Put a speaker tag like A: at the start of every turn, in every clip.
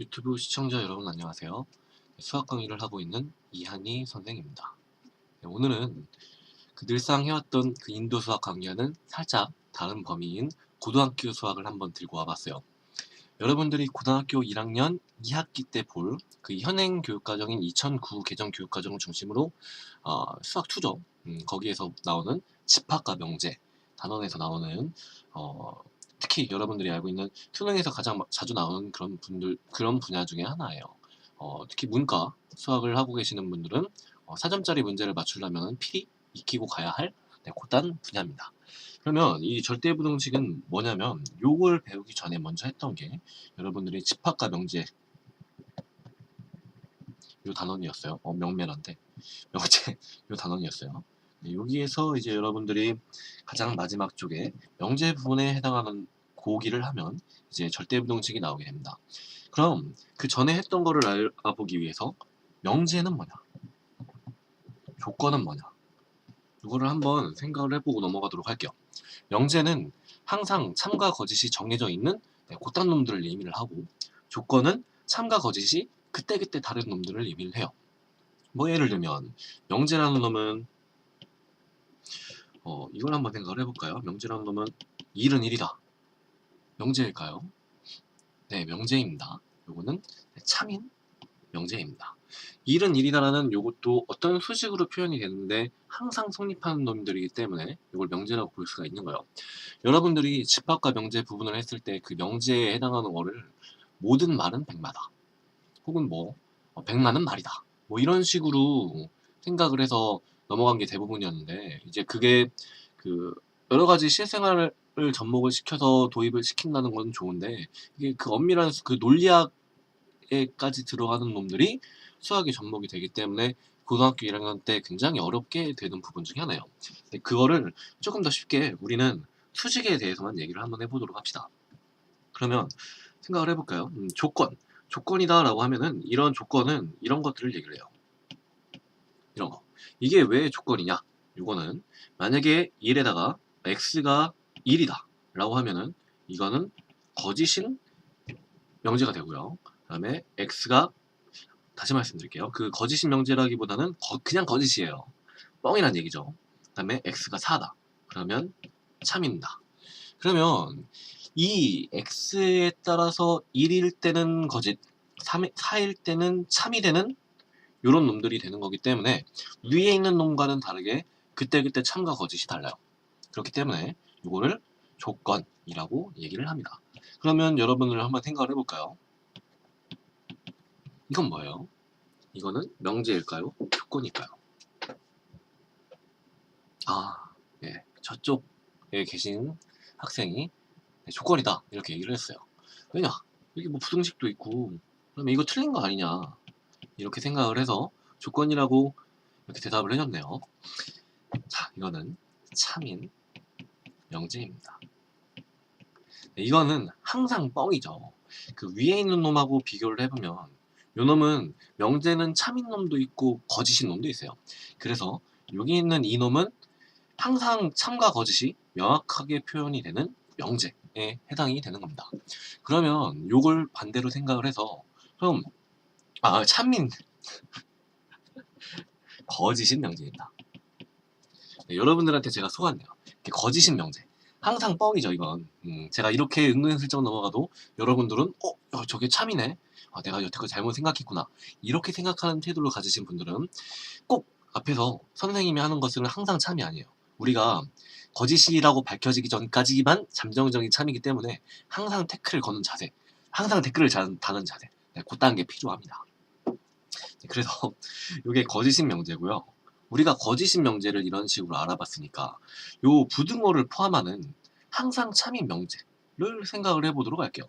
A: 유튜브 시청자 여러분 안녕하세요. 수학 강의를 하고 있는 이한희 선생입니다. 네, 오늘은 그 늘상 해왔던 그 인도 수학 강의와는 살짝 다른 범위인 고등학교 수학을 한번 들고 와봤어요. 여러분들이 고등학교 1학년 2학기 때 볼 그 현행 교육과정인 2009 개정 교육과정을 중심으로 어, 수학 투죠. 음, 거기에서 나오는 집합과 명제 단원에서 나오는 어, 특히 여러분들이 알고 있는 수능에서 가장 마- 자주 나오는 그런 분들 그런 분야 중에 하나예요. 어, 특히 문과 수학을 하고 계시는 분들은 어, 4점짜리 문제를 맞추려면 필히 익히고 가야 할 네, 그딴 분야입니다. 그러면 이 절대부등식은 뭐냐면 요걸 배우기 전에 먼저 했던 게 여러분들이 집합과 명제 요 단원이었어요. 어, 명면한데 명제 요 단원이었어요. 네, 여기에서 이제 여러분들이 가장 마지막 쪽에 명제 부분에 해당하는 고기를 하면 이제 절대부등식이 나오게 됩니다. 그럼 그 전에 했던 거를 알아보기 위해서 명제는 뭐냐? 조건은 뭐냐? 이거를 한번 생각을 해보고 넘어가도록 할게요. 명제는 항상 참가 거짓이 정해져 있는 네, 그딴 놈들을 의미를 하고 조건은 참가 거짓이 그때그때 다른 놈들을 의미를 해요. 뭐 예를 들면 명제라는 놈은 어, 이걸 한번 생각을 해볼까요? 명제라는 놈은 1은 1이다. 명제일까요? 네, 명제입니다. 요거는 참인 명제입니다. 1은 1이다라는 요것도 어떤 수식으로 표현이 되는데 항상 성립하는 놈들이기 때문에 이걸 명제라고 볼 수가 있는 거예요. 여러분들이 집합과 명제 부분을 했을 때 그 명제에 해당하는 거를 모든 말은 백마다 혹은 뭐 어, 백마는 말이다 뭐 이런 식으로 생각을 해서 넘어간 게 대부분이었는데 이제 그게 그 여러 가지 실생활 을 접목을 시켜서 도입을 시킨다는 건 좋은데 이게 그 엄밀한 수- 그 논리학에까지 들어가는 놈들이 수학에 접목이 되기 때문에 고등학교 1학년 때 굉장히 어렵게 되는 부분 중에 하나예요. 그거를 조금 더 쉽게 우리는 수식에 대해서만 얘기를 한번 해보도록 합시다. 그러면 생각을 해볼까요? 음, 조건. 조건이다 라고 하면은 이런 조건은 이런 것들을 얘기를 해요. 이런 거. 이게 왜 조건이냐? 이거는 만약에 1에다가 x가 1이다 라고 하면은 이거는 거짓인 명제가 되고요. 그 다음에 x가 다시 말씀드릴게요. 그 거짓인 명제라기보다는 거- 그냥 거짓이에요. 뻥이란 얘기죠. 그 다음에 x가 4다. 그러면 참입니다. 그러면 이 x에 따라서 1일 때는 거짓, 3, 4일 때는 참이 되는 이런 놈들이 되는 거기 때문에 위에 있는 놈과는 다르게 그때그때 참과 거짓이 달라요. 그렇기 때문에 이거를 조건이라고 얘기를 합니다. 그러면 여러분들 한번 생각을 해볼까요? 이건 뭐예요? 이거는 명제일까요? 조건일까요? 아, 예. 저쪽에 계신 학생이 네, 조건이다 이렇게 얘기를 했어요. 왜냐? 이게 뭐 부등식도 있고 그러면 이거 틀린 거 아니냐 이렇게 생각을 해서 조건이라고 이렇게 대답을 해줬네요. 자, 이거는 참인 명제입니다. 네, 이거는 항상 뻥이죠. 그 위에 있는 놈하고 비교를 해보면 요 놈은 명제는 참인 놈도 있고 거짓인 놈도 있어요. 그래서 여기 있는 이 놈은 항상 참과 거짓이 명확하게 표현이 되는 명제에 해당이 되는 겁니다. 그러면 요걸 반대로 생각을 해서 그럼 아 참인 거짓인 명제입니다. 네, 여러분들한테 제가 속았네요. 거짓인 명제. 항상 뻥이죠 이건. 음, 제가 이렇게 은근슬쩍 넘어가도 여러분들은 어, 야, 저게 참이네. 아, 내가 여태껏 잘못 생각했구나. 이렇게 생각하는 태도를 가지신 분들은 꼭 앞에서 선생님이 하는 것은 항상 참이 아니에요. 우리가 거짓이라고 밝혀지기 전까지만 잠정적인 참이기 때문에 항상 태클을 거는 자세, 항상 댓글을 자- 다는 자세, 네, 그딴 게 필요합니다. 네, 그래서 이게 거짓인 명제고요. 우리가 거짓인 명제를 이런 식으로 알아봤으니까 요 부등호를 포함하는 항상 참인 명제를 생각을 해보도록 할게요.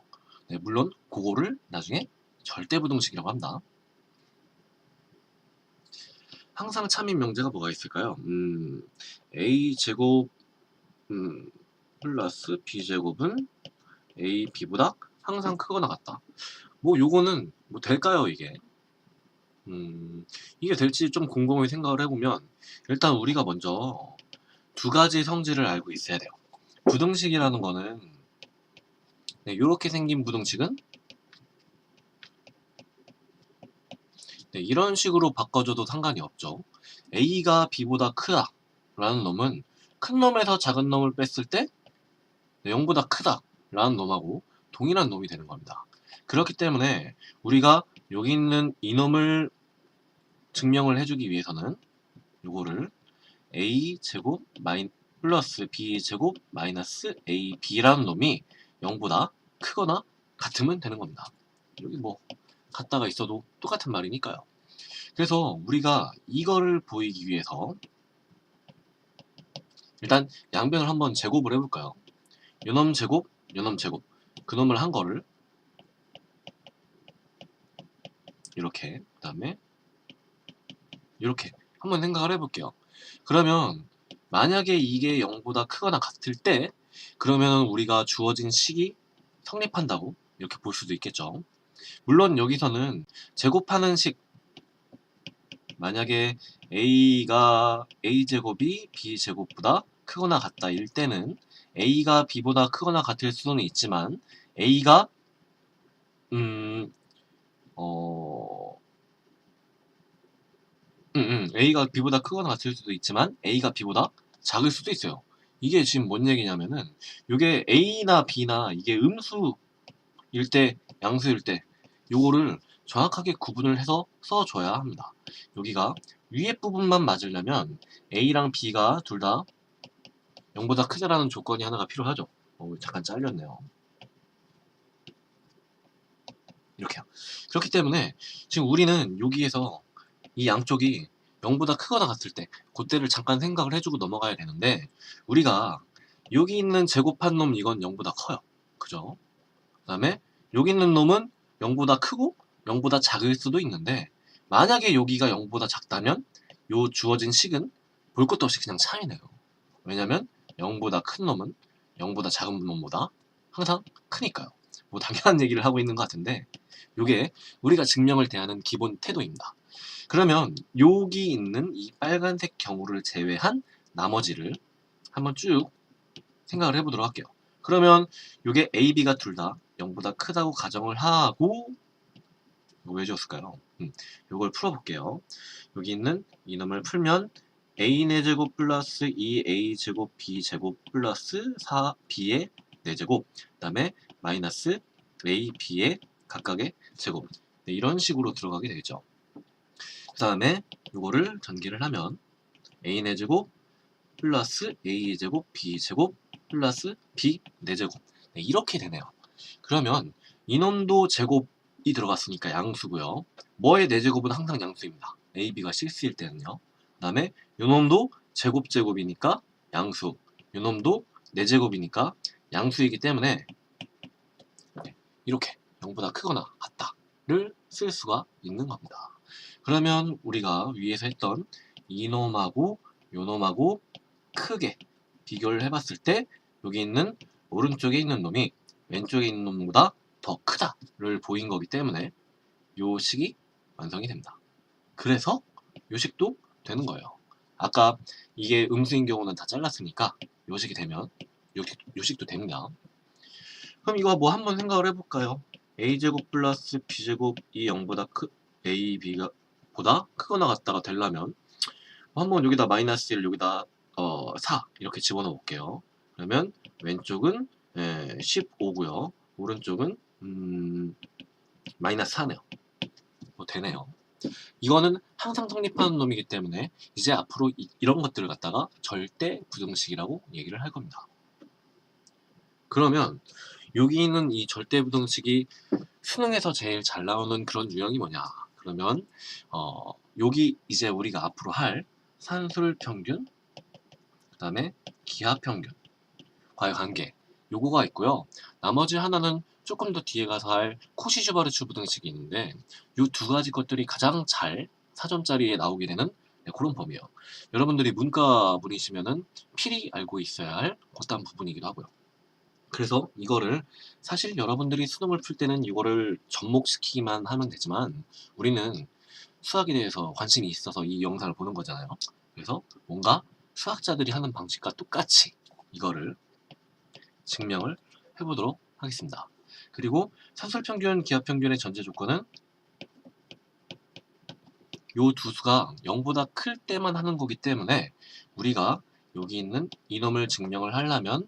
A: 네, 물론 그거를 나중에 절대부등식이라고 합니다. 항상 참인 명제가 뭐가 있을까요? 음, a 제곱 음, 플러스 b 제곱은 a b보다 항상 크거나 같다. 뭐 요거는 뭐 될까요 이게? 음, 이게 될지 좀 곰곰이 생각을 해보면 일단 우리가 먼저 두 가지 성질을 알고 있어야 돼요. 부등식이라는 거는 네, 이렇게 생긴 부등식은 네, 이런 식으로 바꿔줘도 상관이 없죠. A가 B보다 크다 라는 놈은 큰 놈에서 작은 놈을 뺐을 때 네, 0보다 크다 라는 놈하고 동일한 놈이 되는 겁니다. 그렇기 때문에 우리가 여기 있는 이 놈을 증명을 해주기 위해서는 요거를 a 제곱 마이 플러스 b 제곱 마이너스 a b라는 놈이 0보다 크거나 같으면 되는 겁니다. 여기 뭐 같다가 있어도 똑같은 말이니까요. 그래서 우리가 이거를 보이기 위해서 일단 양변을 한번 제곱을 해볼까요? 요놈 제곱, 요놈 제곱 그 놈을 한 거를 이렇게 그 다음에 이렇게 한번 생각을 해볼게요. 그러면 만약에 이게 0보다 크거나 같을 때 그러면 우리가 주어진 식이 성립한다고 이렇게 볼 수도 있겠죠. 물론 여기서는 제곱하는 식 만약에 a가 a제곱이 b제곱보다 크거나 같다 일 때는 a가 b보다 크거나 같을 수는 있지만 a가 음, 어, 음, 음, A가 B보다 크거나 같을 수도 있지만 A가 B보다 작을 수도 있어요. 이게 지금 뭔 얘기냐면은 이게 A나 B나 이게 음수일 때, 양수일 때 요거를 정확하게 구분을 해서 써줘야 합니다. 여기가 위에 부분만 맞으려면 A랑 B가 둘 다 0보다 크다라는 조건이 하나가 필요하죠. 어, 잠깐 잘렸네요. 이렇게요. 그렇기 때문에 지금 우리는 여기에서 이 양쪽이 0보다 크거나 같을 때 그때를 잠깐 생각을 해주고 넘어가야 되는데 우리가 여기 있는 제곱한 놈 이건 0보다 커요. 그죠? 그 다음에 여기 있는 놈은 0보다 크고 0보다 작을 수도 있는데 만약에 여기가 0보다 작다면 요 주어진 식은 볼 것도 없이 그냥 차이네요. 왜냐면 0보다 큰 놈은 0보다 작은 놈보다 항상 크니까요. 뭐 당연한 얘기를 하고 있는 것 같은데 요게 우리가 증명을 대하는 기본 태도입니다. 그러면 여기 있는 이 빨간색 경우를 제외한 나머지를 한번 쭉 생각을 해보도록 할게요. 그러면 요게 A, B가 둘 다 0보다 크다고 가정을 하고 왜 줬을까요? 음, 요걸 풀어볼게요. 여기 있는 이놈을 풀면 a 4제곱 플러스 2a 제곱 b 제곱 플러스 4b의 4제곱 그 다음에 마이너스 a, b의 각각의 제곱 네, 이런 식으로 들어가게 되겠죠. 그 다음에 이거를 전개를 하면 a 4제곱 플러스 a 제곱 b 제곱 플러스 b 4제곱 네, 이렇게 되네요. 그러면 이놈도 제곱이 들어갔으니까 양수고요. 뭐의 4제곱은 항상 양수입니다. a, b가 실수일 때는요. 그 다음에 요놈도 제곱 제곱이니까 양수 요놈도 4제곱이니까 양수이기 때문에 이렇게 0보다 크거나 같다를 쓸 수가 있는 겁니다. 그러면 우리가 위에서 했던 이놈하고 요놈하고 크게 비교를 해봤을 때 여기 있는 오른쪽에 있는 놈이 왼쪽에 있는 놈보다 더 크다를 보인 거기 때문에 요 식이 완성이 됩니다. 그래서 요 식도 되는 거예요. 아까 이게 음수인 경우는 다 잘랐으니까 요 식이 되면 요, 식도 됩니다. 그럼 이거 뭐 한번 생각을 해볼까요? a제곱 플러스 b제곱이 0보다 크 a, b가 보다 크거나 같다가 되려면 한번 여기다 마이너스 1 여기다 어, 4 이렇게 집어넣어 볼게요. 그러면 왼쪽은 예, 15고요. 오른쪽은 음, 마이너스 4네요. 뭐 되네요. 이거는 항상 성립하는 놈이기 때문에 이제 앞으로 이, 런 것들을 갖다가 절대 부등식이라고 얘기를 할 겁니다. 그러면 여기 있는 이 절대 부등식이 수능에서 제일 잘 나오는 그런 유형이 뭐냐? 그러면 어, 여기 이제 우리가 앞으로 할 산술 평균, 그 다음에 기하 평균, 과의 관계 요거가 있고요. 나머지 하나는 조금 더 뒤에 가서 할 코시주바르츠 부등식이 있는데 요두 가지 것들이 가장 잘 사전자리에 나오게 되는 네, 그런 범위예요. 여러분들이 문과 분이시면은 필히 알고 있어야 할 그딴 부분이기도 하고요. 그래서 이거를 사실 여러분들이 수능을 풀 때는 이거를 접목시키기만 하면 되지만 우리는 수학에 대해서 관심이 있어서 이 영상을 보는 거잖아요. 그래서 뭔가 수학자들이 하는 방식과 똑같이 이거를 증명을 해보도록 하겠습니다. 그리고 산술평균, 기하평균의 전제 조건은 요 두 수가 0보다 클 때만 하는 거기 때문에 우리가 여기 있는 이놈을 증명을 하려면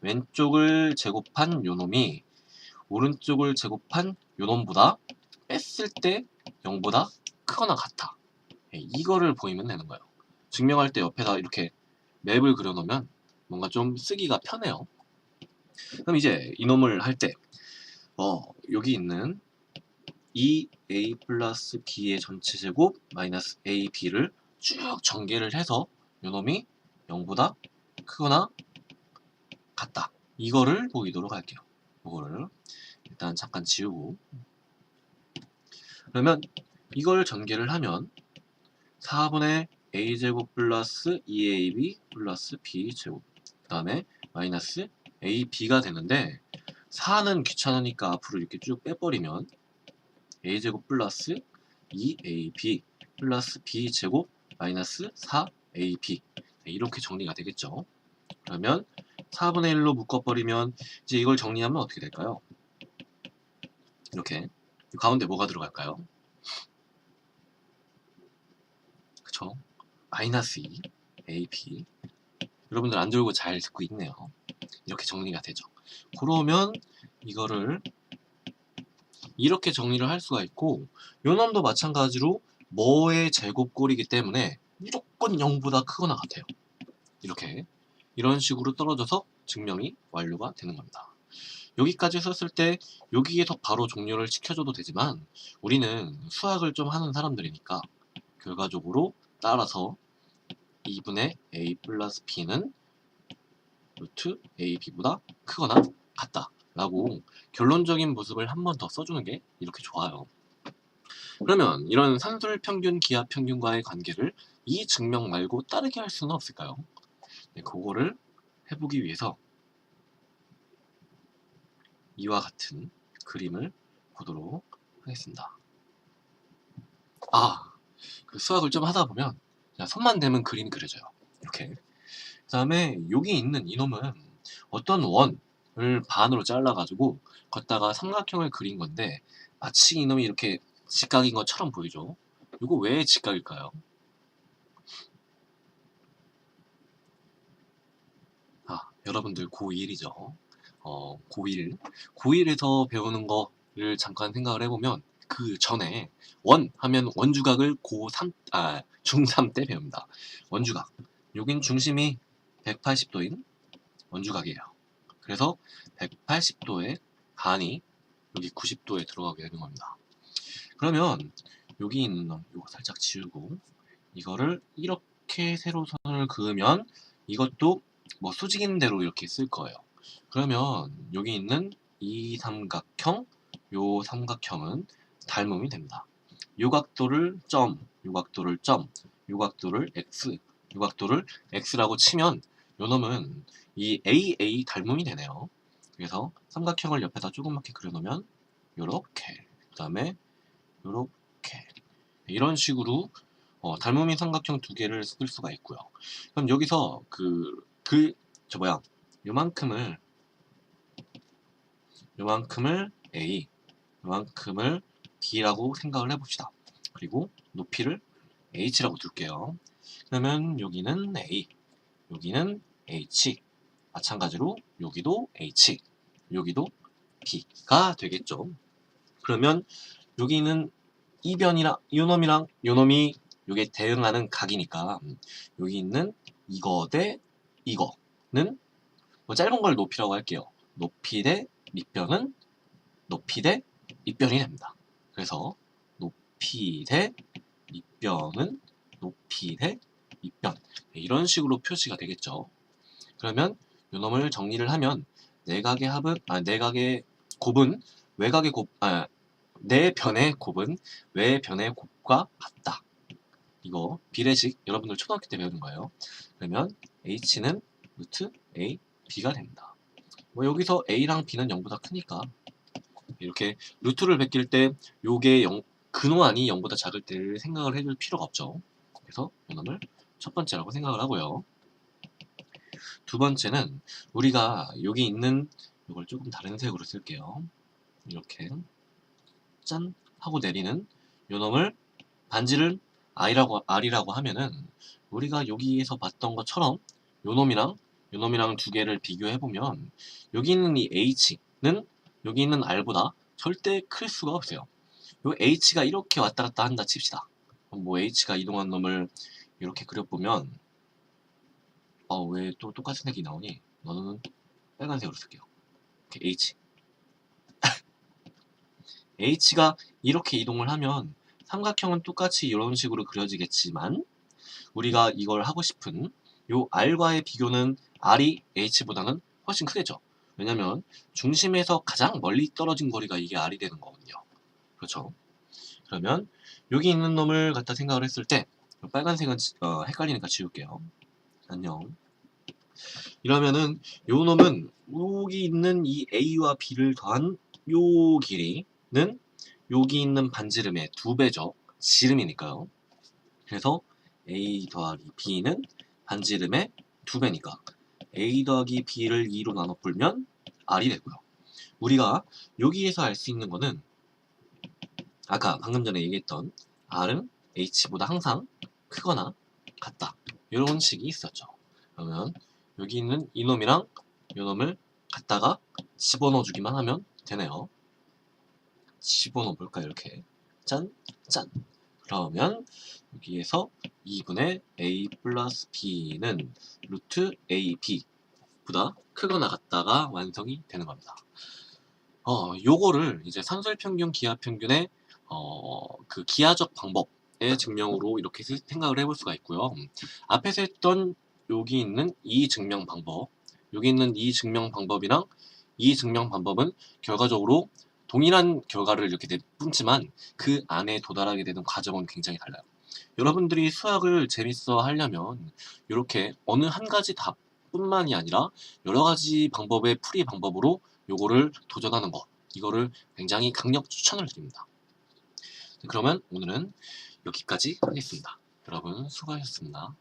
A: 왼쪽을 제곱한 요놈이 오른쪽을 제곱한 요놈보다 뺐을 때 0보다 크거나 같아. 예, 이거를 보이면 되는 거예요. 증명할 때 옆에다 이렇게 맵을 그려놓으면 뭔가 좀 쓰기가 편해요. 그럼 이제 이놈을 할 때, 어, 여기 있는 2a 플러스 b의 전체 제곱 마이너스 ab를 쭉 전개를 해서 요놈이 0보다 크거나 같다. 이거를 보이도록 할게요. 이거를 일단 잠깐 지우고 그러면 이걸 전개를 하면 4분의 a제곱 플러스 2ab 플러스 b제곱 그 다음에 마이너스 ab가 되는데 4는 귀찮으니까 앞으로 이렇게 쭉 빼버리면 a제곱 플러스 2ab 플러스 b제곱 마이너스 4ab 네, 이렇게 정리가 되겠죠. 그러면 4분의 1로 묶어버리면 이제 이걸 정리하면 어떻게 될까요? 이렇게 가운데 뭐가 들어갈까요? 그쵸? 마이너스 2 AP 여러분들 안 졸고 잘 듣고 있네요. 이렇게 정리가 되죠. 그러면 이거를 이렇게 정리를 할 수가 있고 요 놈도 마찬가지로 뭐의 제곱꼴이기 때문에 무조건 0보다 크거나 같아요. 이렇게 이런 식으로 떨어져서 증명이 완료가 되는 겁니다. 여기까지 썼을 때 여기에서 바로 종료를 시켜줘도 되지만 우리는 수학을 좀 하는 사람들이니까 결과적으로 따라서 2분의 a 플러스 b는 루트 ab보다 크거나 같다 라고 결론적인 모습을 한 번 더 써주는 게 이렇게 좋아요. 그러면 이런 산술 평균, 기하 평균과의 관계를 이 증명 말고 다르게 할 수는 없을까요? 네, 그거를 해보기 위해서 이와 같은 그림을 보도록 하겠습니다. 아, 그 수학을 좀 하다 보면 그냥 손만 대면 그림이 그려져요. 이렇게. 그 다음에 여기 있는 이놈은 어떤 원을 반으로 잘라가지고 걷다가 삼각형을 그린 건데 마치 이놈이 이렇게 직각인 것처럼 보이죠. 이거 왜 직각일까요? 아, 여러분들 고1이죠. 어, 고1. 고1에서 배우는 거를 잠깐 생각을 해보면 그 전에 원 하면 원주각을 고3, 아, 중3 때 배웁니다. 원주각. 여긴 중심이 180도인 원주각이에요. 그래서 180도의 반이 여기 90도에 들어가게 되는 겁니다. 그러면 여기 있는 놈 이거 살짝 지우고 이거를 이렇게 세로선을 그으면 이것도 뭐 수직인 대로 이렇게 쓸 거예요. 그러면 여기 있는 이 삼각형 요 삼각형은 닮음이 됩니다. 요 각도를 점, 요 각도를 점, 요 각도를 x, 요 각도를 x라고 치면 요 놈은 이 AA 닮음이 되네요. 그래서 삼각형을 옆에다 조그맣게 그려놓으면 요렇게 그 다음에 요렇게 이런 식으로 어, 닮음인 삼각형 두 개를 쓸 수가 있고요. 그럼 여기서 그 그 저 뭐야 요만큼을 요만큼을 A 요만큼을 B라고 생각을 해봅시다. 그리고 높이를 H라고 둘게요. 그러면 여기는 A 여기는 H 마찬가지로 여기도 H 여기도 B가 되겠죠. 그러면 여기는 이변이랑 요놈이랑 요놈이 요게 대응하는 각이니까 여기 있는 이거 대 이거는 뭐 짧은 걸 높이라고 할게요. 높이 대 밑변은 높이 대 밑변이 됩니다. 그래서 높이 대 밑변은 높이 대 밑변 네, 이런 식으로 표시가 되겠죠. 그러면 요 놈을 정리를 하면 내각의 합은 아 내각의 곱은 외각의 곱 아, 내 변의 곱은 외 변의 곱과 같다. 이거 비례식 여러분들 초등학교 때 배우는 거예요. 그러면 h는 루트 a b가 됩니다. 뭐 여기서 a랑 b는 0보다 크니까 이렇게 루트를 베낄 때 요게 0, 근호안이 0보다 작을 때를 생각을 해줄 필요가 없죠. 그래서 요놈을 첫 번째라고 생각을 하고요. 두 번째는 우리가 여기 있는 이걸 조금 다른 색으로 쓸게요. 이렇게 짠 하고 내리는 요 놈을 반지를 R이라고, R이라고 하면은 우리가 여기에서 봤던 것처럼 요 놈이랑 요 놈이랑 두 개를 비교해보면 여기 있는 이 H는 여기 있는 R보다 절대 클 수가 없어요. 요 H가 이렇게 왔다 갔다 한다 칩시다. 뭐 H가 이동한 놈을 이렇게 그려보면 어, 왜또 똑같은 색이 나오니? 너는 빨간색으로 쓸게요. 이렇게 H. H가 이렇게 이동을 하면 삼각형은 똑같이 이런 식으로 그려지겠지만 우리가 이걸 하고 싶은 요 R과의 비교는 R이 H보다는 훨씬 크겠죠. 왜냐면 중심에서 가장 멀리 떨어진 거리가 이게 R이 되는 거거든요. 그렇죠. 그러면 여기 있는 놈을 갖다 생각을 했을 때 빨간색은 지- 어, 헷갈리니까 지울게요. 안녕. 이러면은 요 놈은 여기 있는 이 A와 B를 더한 요 길이는 여기 있는 반지름의 두 배죠. 지름이니까요. 그래서 A 더하기 B는 반지름의 두 배니까 A 더하기 B를 2로 나눠 풀면 R이 되고요. 우리가 여기에서 알 수 있는 거는 아까 방금 전에 얘기했던 R은 H보다 항상 크거나 같다. 이런 식이 있었죠. 그러면 여기 있는 이놈이랑 이놈을 갖다가 집어넣어 주기만 하면 되네요. 집어넣어 볼까 이렇게 짠, 짠. 그러면 여기에서 2분의 a 플러스 b는 루트 ab보다 크거나 같다가 완성이 되는 겁니다. 어, 요거를 이제 산술평균, 기하평균의 어, 그 기하적 방법의 증명으로 이렇게 세- 생각을 해볼 수가 있고요. 앞에서 했던 여기 있는 이 증명 방법, 여기 있는 이 증명 방법이랑 이 증명 방법은 결과적으로 동일한 결과를 이렇게 내뿜지만 그 안에 도달하게 되는 과정은 굉장히 달라요. 여러분들이 수학을 재밌어 하려면 이렇게 어느 한 가지 답뿐만이 아니라 여러 가지 방법의 풀이 방법으로 요거를 도전하는 거 이거를 굉장히 강력 추천을 드립니다. 그러면 오늘은 여기까지 하겠습니다. 여러분 수고하셨습니다.